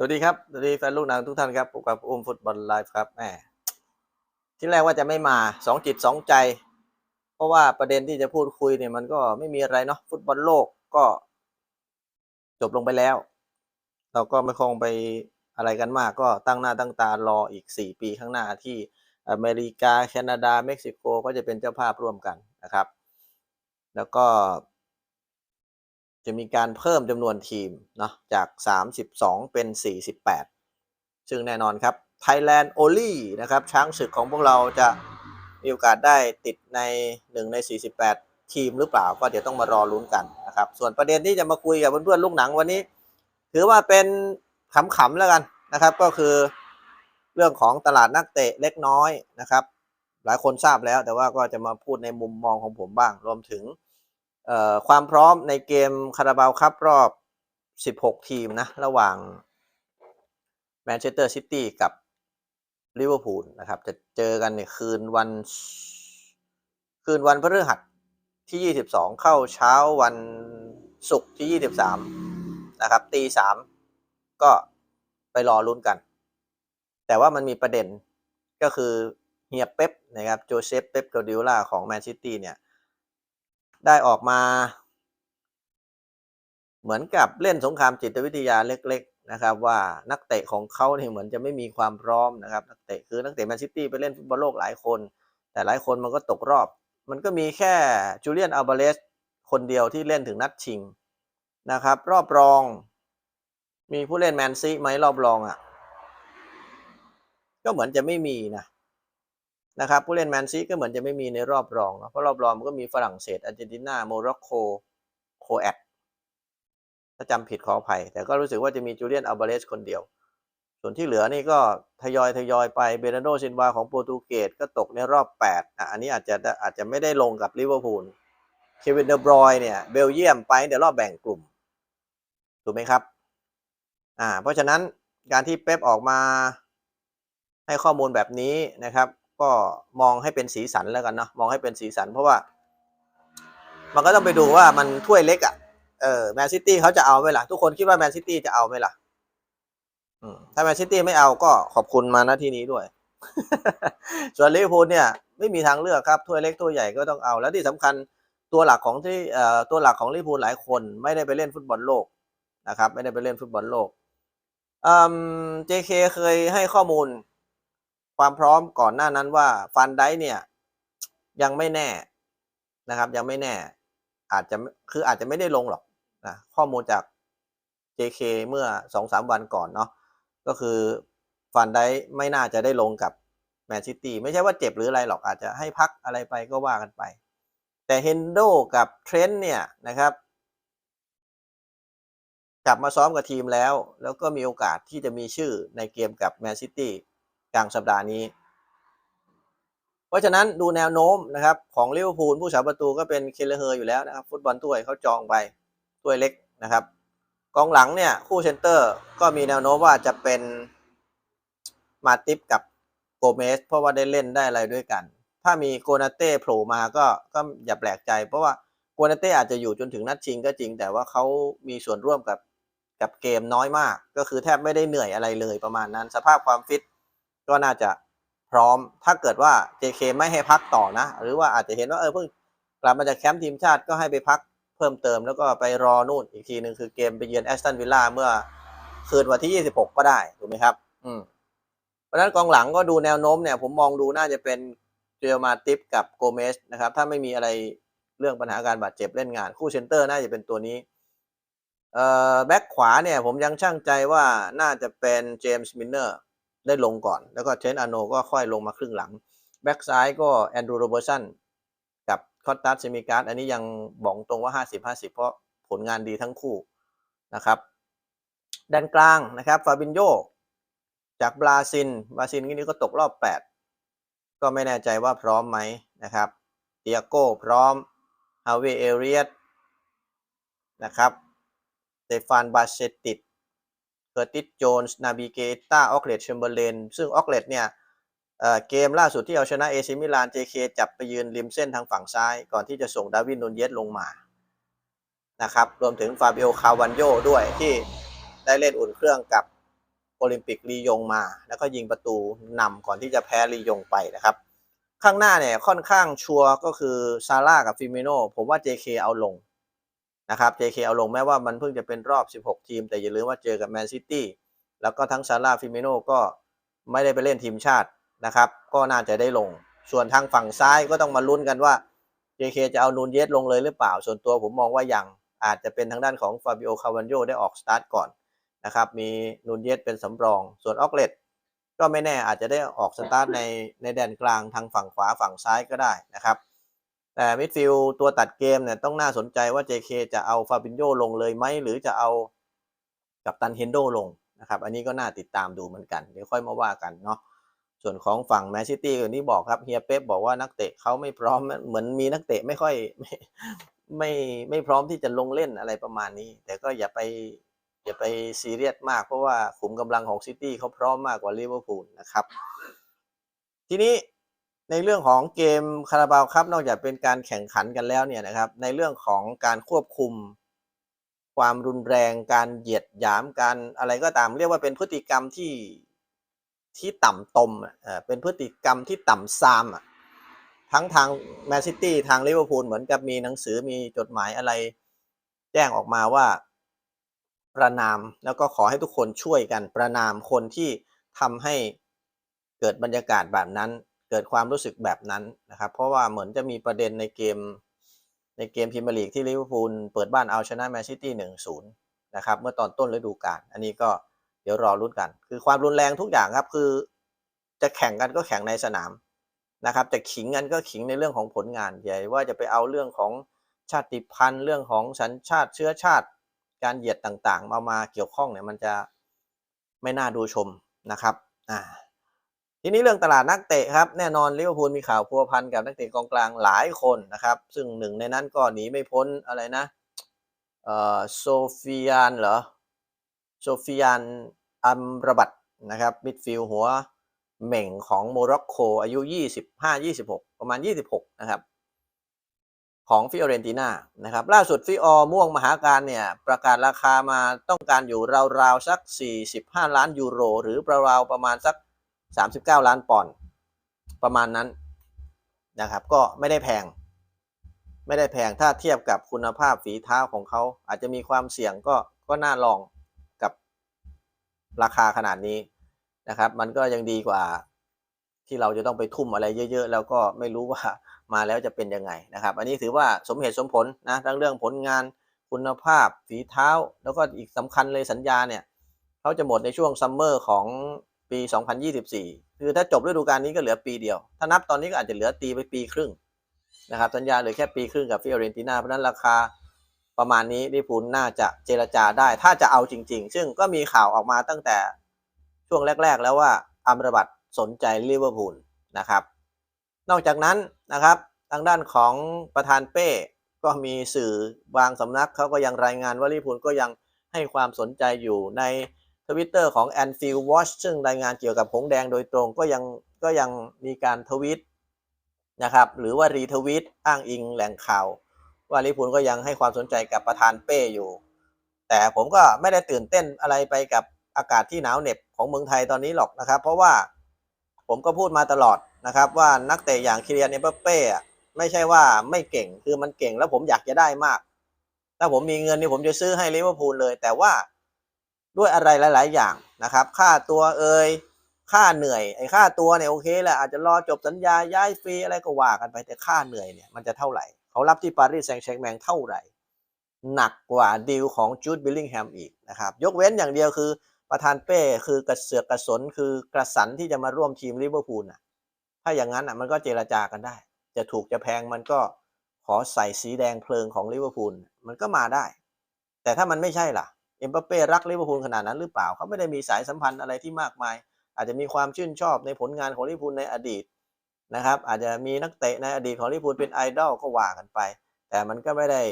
สวัสดีครับสวัสดีแฟนลูกหนังทุกท่านครับพบกับอุ้มฟุตบอลไลฟ์ครับแหมที่แรกว่าจะไม่มาสองจิตสองใจ เพราะว่าประเด็นที่จะพูดคุยเนี่ยมันก็ไม่มีอะไรเนาะฟุตบอลโลกก็ จบลงไปแล้ว เราก็ไม่คงไปอะไรกันมาก ก็ตั้งหน้าตั้งตารออีกสี่ปีข้างหน้าที่อเมริกา แคนาดา เม็กซิโกก็จะเป็นเจ้าภาพร่วมกันนะครับ แล้วก็ จะมีการเพิ่มจำนวนทีมเนาะจาก 32 เป็น 48 ซึ่งแน่นอนครับ Thailand o l y นะครับ ช้างศึกของพวกเราจะมีโอกาสได้ติดใน 1 ใน 48 ทีมหรือเปล่า ก็เดี๋ยวต้องมารอลุ้นกันนะครับ ส่วนประเด็นที่จะมาคุยกับเพื่อนๆลูกหนังวันนี้ ถือว่าเป็นขำๆแล้วกันนะครับ ก็คือเรื่องของตลาดนักเตะเล็กน้อยนะครับ หลายคนทราบแล้วแต่ว่าก็จะมาพูดในมุมมองของผมบ้าง รวมถึง ความพร้อมในเกมคาราบาวคัพรอบ 16 ทีมนะ ระหว่างแมนเชสเตอร์ซิตี้กับลิเวอร์พูลนะครับ จะเจอกันในคืนวัน คืนวันพฤหัสที่ 22 เข้าเช้าวันศุกร์ที่ 23 นะครับตีสามก็ไปรอลุ้นกัน แต่ว่ามันมีประเด็นก็คือเฮียเป๊ปนะครับโจเซฟเป๊ปกาดิโอลาของแมนซิตี้เนี่ย ได้ออกมา เหมือนกับเล่นสงครามจิตวิทยาเล็ก ๆ นะครับ ว่านักเตะของเขาเนี่ยเหมือนจะไม่มีความพร้อมนะครับ นักเตะคือนักเตะแมนซิตี้ไปเล่นฟุตบอลโลกหลายคน แต่หลายคนมันก็ตกรอบ มันก็มีแค่จูเลียนอัลบาเลสคนเดียวที่เล่นถึงนัดชิงนะครับ รอบรอง มีผู้เล่นแมนซีไหมรอบรองอะ่ะ ก็เหมือนจะไม่มีนะ นะครับผู้เล่นแมนซีก็เหมือนจะไม่มีในรอบรองเพราะรอบรองมันก็มีฝรั่งเศสอาร์เจนตินาโมร็อกโกโคแอตถ้าจำผิดขออภัย แต่ก็รู้สึกว่าจะมีจูเลียนอัลบาเลสคนเดียว ส่วนที่เหลือนี่ก็ทยอยทยอยไปเบรนโดซินวาของโปรตุเกสก็ตกในรอบ8อะอันนี้อาจจะอาจจะไม่ได้ลงกับลิเวอร์พูลเควินเดอบรอยเนี่ยเบลเยียมไปเดี๋ยวรอบแบ่งกลุ่มถูกไหมครับอ่าเพราะฉะนั้นการที่เป๊ปออกมาให้ข้อมูลแบบนี้นะครับ ก็มองให้เป็นสีสันแล้วกันเนาะมองให้เป็นสีสัน เพราะว่า มันก็ต้องไปดูว่ามันถ้วยเล็กอะ่ะเออแมนซิตี้เขาจะเอาไหมล่ะ ทุกคนคิดว่าแมนซิตี้จะเอาไหมล่ะถ้าแมนซิตี้ไม่เอาก็ขอบคุณมาณที่นี้ด้วย ส่วนลิเวอร์พูลเนี่ย ไม่มีทางเลือกครับถ้วยเล็กถ้วยใหญ่ก็ต้องเอา แล้วที่สำคัญตัวหลักของที่เอ่อตัวหลักของลิเวอร์พูลหลายคน ไม่ได้ไปเล่นฟุตบอลโลกนะครับ ไม่ได้ไปเล่นฟุตบอลโลกอืม JK เคยให้ข้อมูล ความพร้อมก่อนหน้านั้นว่าฟันไดเนี่ยยังไม่แน่นะครับ ยังไม่แน่ อาจจะคืออาจจะไม่ได้ลงหรอกนะข้อมูลจาก JK เมื่อสองสามวันก่อนเนาะก็คือฟันไดไม่น่าจะได้ลงกับแมนซิตี้ไม่ใช่ว่าเจ็บหรืออะไรหรอกอาจจะให้พักอะไรไปก็ว่ากันไป แต่เฮนโดกับเทรนต์เนี่ยนะครับ กลับมาซ้อมกับทีมแล้ว แล้วก็มีโอกาสที่จะมีชื่อในเกมกับแมนซิตี้ ลางสัปดาห์นี้ เพราะฉะนั้นดูแนวโน้มนะครับของลิเวอร์พูลผู้สาประตูก็เป็นเคเลเฮอร์อยู่แล้วนะครับ ฟุตบอลถ้วยเขาจองไปถ้วยเล็กนะครับ กองหลังเนี่ยคู่เซนเตอร์ก็มีแนวโน้มว่าจะเป็นมาติฟกับโกเมสเพราะว่าได้เล่นได้อะไรด้วยกัน ถ้ามีโกนาเต้โผล่มาก็ก็อย่าแปลกใจ เพราะว่าโกนาเต้อาจจะอยู่จนถึงนัดชิงก็จริง แต่ว่าเขามีส่วนร่วมกับกับเกมน้อยมาก ก็คือแทบไม่ได้เหนื่อยอะไรเลยประมาณนั้น สภาพความฟิต ก็น่าจะพร้อมถ้าเกิดว่า JK ไม่ให้พักต่อนะ หรือว่าอาจจะเห็นว่าเออเพิ่งกลับมาจากแคมป์ทีมชาติก็ให้ไปพักเพิ่มเติมแล้วก็ไปรอนู่นอีกทีหนึ่งคือเกมไปเยือนแอสตันวิลล่าเมื่อคืนวันที่ 26 ก็ได้ถูกไหมครับ อืมเพราะฉะนั้นกองหลังก็ดูแนวโน้มเนี่ย ผมมองดูน่าจะเป็นเจอมาติฟกับโกเมสนะครับ ถ้าไม่มีอะไรเรื่องปัญหาการบาดเจ็บเล่นงาน คู่เซนเตอร์น่าจะเป็นตัวนี้เอ่อแบ็คขวาเนี่ย ผมยังช่างใจว่าน่าจะเป็นเจมส์มินเนอร์ ได้ลงก่อน แล้วก็เทนอาโนก็ค่อยลงมาครึ่งหลัง แบ็กซ้ายก็แอนดรูโรเบอร์สันกับคอตตัสเซมิการ์ดอันนี้ยังบอกตรงว่า 50 50 เพราะผลงานดีทั้งคู่นะครับด้านกลางนะครับฟาบินโยจากบราซิลบราซิลนี่ก็ตกรอบ 8 ก็ไม่แน่ใจว่าพร้อมไหมนะครับเตียโก้พร้อมฮาเวเอเรียตนะครับเตฟานบาเชติด อร์ติสโจนส์นาบิเกต้าออกเลตเชมเบอร์เลนซึ่งออกเลตเนี่ยเกมล่าสุดที่เอาชนะเอซิมิลาน JK จับไปยืนริมเส้นทางฝั่งซ้าย ก่อนที่จะส่งดาวินนูนเยสลงมานะครับรวมถึงฟาบิโอคาวันโยด้วยที่ได้เล่นอุ่นเครื่องกับโอลิมปิกลียงมา แล้วก็ยิงประตูนำก่อนที่จะแพ้ลียงไปนะครับ ข้างหน้าเนี่ยค่อนข้างชัวร์ก็คือซาร่ากับฟิเมโนผมว่า JK เอาลง นะครับ JK เอาลงแม้ว่ามันเพิ่งจะเป็นรอบ 16 ทีม แต่อย่าลืมว่าเจอกับแมนซิตี้แล้วก็ทั้งซาร่าฟิมิโนก็ไม่ได้ไปเล่นทีมชาตินะครับ ก็น่าจะได้ลง ส่วนทางฝั่งซ้ายก็ต้องมาลุ้นกันว่า JK จะเอานูนเยสลงเลยหรือเปล่า ส่วนตัวผมมองว่ายังอาจจะเป็นทางด้านของฟาบิโอคาวันโยได้ออกสตาร์ทก่อนนะครับ มีนูนเยสเป็นสำรอง ส่วนออกเลตก็ไม่แน่อาจจะได้ออกสตาร์ทในในแดนกลางทางฝั่งขวาฝั่งซ้ายก็ได้นะครับ แต่มิดฟิลตัวตัดเกมเนี่ยต้องน่าสนใจว่า JK จะเอาฟาบินโยลงเลยไหมหรือจะเอากับตันเฮนโดลงนะครับอันนี้ก็น่าติดตามดูเหมือนกัน เดี๋ยวค่อยมาว่ากันเนาะส่วนของฝั่งแมนซิตี้อย่างที่บอกครับเฮียเป๊ปบอกว่านักเตะเขาไม่พร้อมเหมือนมีนักเตะไม่ค่อยไม่ไม่ไม่พร้อมที่จะลงเล่นอะไรประมาณนี้ แต่ก็อย่าไปอย่าไปซีเรียสมากเพราะว่าขุมกำลังของซิตี้เขาพร้อมมากกว่าลิเวอร์พูลนะครับ ทีนี้ ในเรื่องของเกมคาราบาวครับนอกจากเป็นการแข่งขันกันแล้วเนี่ยนะครับ ในเรื่องของการควบคุม ความรุนแรง การเหยียดหยามการอะไรก็ตาม เรียกว่าเป็นพฤติกรรมที่ที่ต่ำตมอะเป็นพฤติกรรมที่ต่ำซามอะทั้งทางแมนซิตี้ทางลิเวอร์พูลเหมือนกับมีหนังสือมีจดหมายอะไร แจ้งออกมาว่าประนามแล้วก็ขอให้ทุกคนช่วยกันประนามคนที่ทำให้เกิดบรรยากาศแบบนั้น เกิดความรู้สึกแบบนั้นนะครับ เพราะว่าเหมือนจะมีประเด็นในเกม ในเกมพรีเมียร์ลีกที่ลิเวอร์พูลเปิดบ้านเอาชนะแมนซิตี้หนึ่งศูนย์นะครับ เมื่อตอนต้นฤดูกาลอันนี้ก็เดี๋ยวรอรุ้นกัน คือความรุนแรงทุกอย่างครับคือ จะแข่งกันก็แข่งในสนามนะครับจะขิงกันก็ขิงในเรื่องของผลงานใหญ่ว่าจะไปเอาเรื่องของชาติพันธุ์เรื่องของสัญชาติเชื้อชาติ การเหยียดต่างๆ มามาเกี่ยวข้องเนี่ยมันจะไม่น่าดูชมนะครับอ่า ทีนี้เรื่องตลาดนักเตะครับแน่นอนลิเวอร์พูลมีข่าวพัวพันกับนักเตะกองกลางหลายคนนะครับ ซึ่งหนึ่งในนั้นก็หนีไม่พ้นอะไรนะเอ่อโซฟียานเหรอโซฟียานอัมรบัตนะครับมิดฟิลด์หัวเหม่งของโมร็อกโกอายุ 25-26 ประมาณ 26 นะครับ ของฟิออเรนติน่านะครับ ล่าสุดฟิออม่วงมหาการเนี่ย ประกาศราคามาต้องการอยู่ราวๆ สัก 45 ล้านยูโร หรือราวๆประมาณสัก 39 ล้านปอนด์ประมาณนั้นนะครับ ก็ไม่ได้แพง ไม่ได้แพงถ้าเทียบกับคุณภาพฝีเท้าของเขา อาจจะมีความเสี่ยงก็ก็น่าลองกับราคาขนาดนี้นะครับ มันก็ยังดีกว่าที่เราจะต้องไปทุ่มอะไรเยอะ ๆ แล้วก็ไม่รู้ว่ามาแล้วจะเป็นยังไงนะครับ อันนี้ถือว่าสมเหตุสมผลนะทั้งเรื่องผลงานคุณภาพฝีเท้า แล้วก็อีกสำคัญเลยสัญญาเนี่ยเขาจะหมดในช่วงซัมเมอร์ของ ปี 2024 คือถ้าจบฤดูกาลนี้ก็เหลือปีเดียว ถ้านับตอนนี้ก็อาจจะเหลือตีไปปีครึ่งนะครับสัญญาเหลือแค่ปีครึ่งกับฟิออเรนติน่าเพราะนั้นราคาประมาณนี้ลิเวอร์พูลน่าจะเจรจาได้ ถ้าจะเอาจริง ๆ ซึ่งก็มีข่าวออกมาตั้งแต่ช่วงแรก ๆ แล้วว่าอัมรบัตสนใจลิเวอร์พูลนะครับ นอกจากนั้นนะครับทางด้านของประธานเป้ก็มีสื่อบางสำนักเขาก็ยังรายงานว่าลิเวอร์พูลก็ยังให้ความสนใจอยู่ใน ทวิตเตอร์ของ Anfield Watch ซึ่งรายงานเกี่ยวกับหงแดงโดยตรงก็ยังก็ยังมีการทวิตนะครับหรือว่ารีทวิตอ้างอิงแหล่งข่าว ว่าลิพูลก็ยังให้ความสนใจกับประธานเป้อยู่ แต่ผมก็ไม่ได้ตื่นเต้นอะไรไปกับอากาศที่หนาวเหน็บของเมืองไทยตอนนี้หรอกนะครับ เพราะว่าผมก็พูดมาตลอดนะครับว่านักเตะอย่างคิเลียนเอมบัปเป้ไม่ใช่ว่าไม่เก่งคือมันเก่งแล้วผมอยากจะได้มาก ถ้าผมมีเงินนี่ผมจะซื้อให้ลิเวอร์พูลเลย แต่ว่า ด้วยอะไรหลาย ๆ อย่างนะครับ ค่าตัวเอ่ยค่าเหนื่อยไอ้ค่าตัวเนี่ยโอเคแหละอาจจะรอจบสัญญาย้ายฟรีอะไรก็ว่ากันไปแต่ค่าเหนื่อยเนี่ยมันจะเท่าไหร่ เขารับที่ปารีสแซงต์แชร์กแมงเท่าไหร่ หนักกว่าดีลของจูดบิลลิงแฮมอีกนะครับ ยกเว้นอย่างเดียวคือประธานเป้คือกระเสือกกระสนคือกระสันที่จะมาร่วมทีมลิเวอร์พูลน่ะถ้าอย่างนั้นอะมันก็เจรจากันได้ จะถูกจะแพงมันก็ขอใส่สีแดงเพลิงของลิเวอร์พูลมันก็มาได้ แต่ถ้ามันไม่ใช่ล่ะ เอ็มบัปเป้รักลิเวอร์พูลขนาดนั้นหรือเปล่าเขาไม่ได้มีสายสัมพันธ์อะไรที่มากมาย อาจจะมีความชื่นชอบในผลงานของลิเวอร์พูลในอดีตนะครับอาจจะมีนักเตะในอดีตของลิเวอร์พูลเป็นไอดอลก็ว่ากันไป แต่มันก็ไม่ได้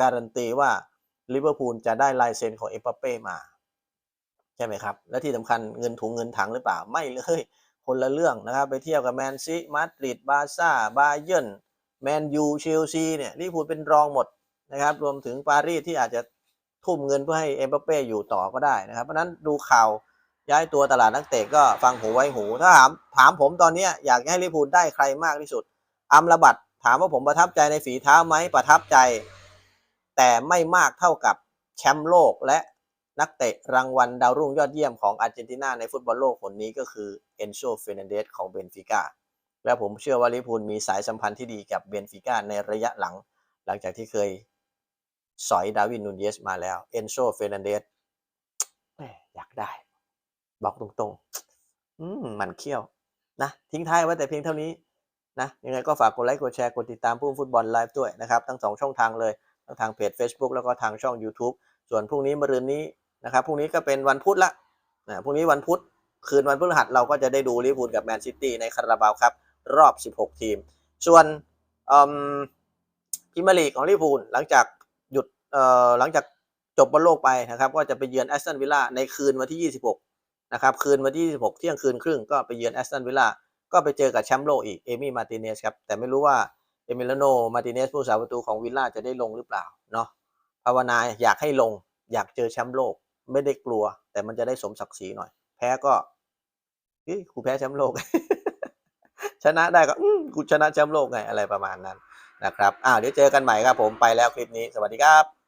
การันตีว่าลิเวอร์พูลจะได้ลายเซ็นของเอ็มบัปเป้มาใช่ไหมครับ และที่สำคัญเงินถุงเงินถังหรือเปล่าไม่เลยคนละเรื่องนะครับไปเที่ยวกับแมนซีมาดริดบาร์ซ่าบาเยิร์นแมนยูเชลซีเนี่ยลิเวอร์พูลเป็นรองหมดนะครับรวมถึงปารีสที่อาจจะ ทุ่มเงินเพื่อให้เอ็มบัปเป้อยู่ต่อก็ได้นะครับเพราะนั้นดูข่าวย้ายตัวตลาดนักเตะก็ฟังหูไว้หู ถ้าถามถามผมตอนนี้อยากให้ลิพูลได้ใครมากที่สุด อัมระบัดถามว่าผมประทับใจในฝีเท้าไหมประทับใจ แต่ไม่มากเท่ากับแชมป์โลกและนักเตะรางวัลดาวรุ่งยอดเยี่ยมของอาร์เจนตินาในฟุตบอลโลกคนนี้ก็คือเอนโซเฟรนันเดสของเบนฟิก้าและผมเชื่อว่าลิพูลมีสายสัมพันธ์ที่ดีกับเบนฟิก้าในระยะหลัง หลังจากที่เคย สอยดาวินนูนเยสมาแล้ว เอนโซเฟรนันเดสอยากได้ บอกตรงๆ อืมมันเขี้ยว นะ ทิ้งท้ายไว้แต่เพียงเท่านี้ นะ ยังไงก็ฝากกดไลค์ กดแชร์ กดติดตามผู้ฟุตบอลไลฟ์ด้วยนะครับ ทั้งสองช่องทางเลย ทั้งทางเพจ Facebook แล้วก็ทางช่อง YouTube ส่วนพรุ่งนี้มะรืนนี้นะครับ พรุ่งนี้ก็เป็นวันพุธละนะพรุ่งนี้วันพุธ คืนวันพฤหัสเราก็จะได้ดูลิเวอร์พูลกับแมนซิตี้ในคาราบาวครับ รอบ 16 ทีม ส่วนพิมลีกของลิเวอร์พูลหลังจาก หลังจากจบบอลโลกไปนะครับ ก็จะไปเยือนแอสตันวิลล่าในคืนวันที่ 26 นะครับ คืนวันที่ 26 เที่ยงคืนครึ่งก็ไปเยือนแอสตันวิลล่าก็ไปเจอกับแชมป์โลกอีกเอมี่มาติเนสครับ แต่ไม่รู้ว่าเอมิลโนมาติเนสผู้สาประตูของวิลล่าจะได้ลงหรือเปล่าเนาะภาวนาอยากให้ลงอยากเจอแชมป์โลกไม่ได้กลัว แต่มันจะได้สมศักดิ์ศรีหน่อย แพ้ก็เฮ้ยกูแพ้แชมป์โลก ชนะได้ก็กูชนะแชมป์โลกไงอะไรประมาณนั้นนะครับอ้าวเดี๋ยวเจอกันใหม่ครับผมไปแล้วคลิปนี้สวัสดีครับ